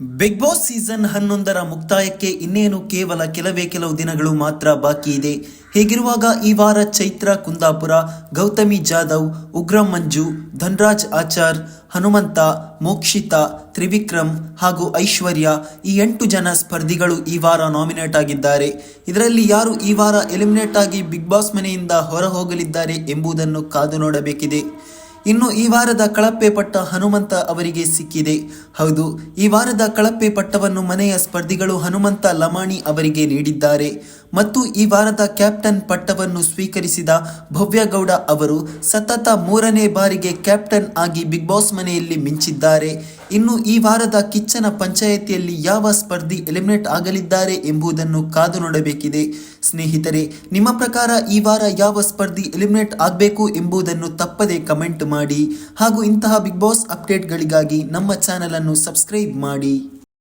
Big boss season ಹನ್ನೊಂದರ ಮುಕ್ತಾಯಕ್ಕೆ ಇನ್ನೇನು ಕೇವಲ ಕೆಲವೇ ಕೆಲವು ದಿನಗಳು ಮಾತ್ರ ಬಾಕಿ ಇದೆ. ಹೀಗಿರುವಾಗ ಈ ವಾರ ಚೈತ್ರ, ಕುಂದಾಪುರ, ಗೌತಮಿ ಜಾಧವ್, ಉಗ್ರ ಮಂಜು, ಧನ್ರಾಜ್ ಆಚಾರ್, ಹನುಮಂತ, ಮೋಕ್ಷಿತಾ, ತ್ರಿವಿಕ್ರಮ್ ಹಾಗೂ ಐಶ್ವರ್ಯ ಈ ಎಂಟು ಜನ ಸ್ಪರ್ಧಿಗಳು ಈ ವಾರ ನಾಮಿನೇಟ್ ಆಗಿದ್ದಾರೆ. ಇದರಲ್ಲಿ ಯಾರು ಈ ವಾರ ಎಲಿಮಿನೇಟ್ ಆಗಿ ಬಿಗ್ ಬಾಸ್ ಮನೆಯಿಂದ ಹೊರ ಹೋಗಲಿದ್ದಾರೆ ಎಂಬುದನ್ನು ಕಾದು ನೋಡಬೇಕಿದೆ. ಇನ್ನು ಈ ವಾರದ ಕಳಪೆ ಪಟ್ಟ ಹನುಮಂತ ಅವರಿಗೆ ಸಿಕ್ಕಿದೆ. ಹೌದು, ಈ ವಾರದ ಕಳಪೆ ಪಟ್ಟವನ್ನು ಮನೆಯ ಸ್ಪರ್ಧಿಗಳು ಹನುಮಂತ ಲಮಾಣಿ ಅವರಿಗೆ ನೀಡಿದ್ದಾರೆ. ಮತ್ತು ಈ ವಾರದ ಕ್ಯಾಪ್ಟನ್ ಪಟ್ಟವನ್ನು ಸ್ವೀಕರಿಸಿದ ಭವ್ಯಗೌಡ ಅವರು ಸತತ ಮೂರನೇ ಬಾರಿಗೆ ಕ್ಯಾಪ್ಟನ್ ಆಗಿ ಬಿಗ್ ಬಾಸ್ ಮನೆಯಲ್ಲಿ ಮಿಂಚಿದ್ದಾರೆ. ಇನ್ನು ಈ ವಾರದ ಕಿಚ್ಚನ ಪಂಚಾಯಿತಿಯಲ್ಲಿ ಯಾವ ಸ್ಪರ್ಧಿ ಎಲಿಮಿನೇಟ್ ಆಗಲಿದ್ದಾರೆ ಎಂಬುದನ್ನು ಕಾದು ನೋಡಬೇಕಿದೆ. ಸ್ನೇಹಿತರೆ, ನಿಮ್ಮ ಪ್ರಕಾರ ಈ ವಾರ ಯಾವ ಸ್ಪರ್ಧಿ ಎಲಿಮಿನೇಟ್ ಆಗಬೇಕು ಎಂಬುದನ್ನು ತಪ್ಪದೆ ಕಮೆಂಟ್ ಮಾಡಿ ಹಾಗೂ ಇಂತಹ ಬಿಗ್ ಬಾಸ್ ಅಪ್ಡೇಟ್ಗಳಿಗಾಗಿ ನಮ್ಮ ಚಾನಲ್ ಅನ್ನು ಸಬ್ಸ್ಕ್ರೈಬ್ ಮಾಡಿ.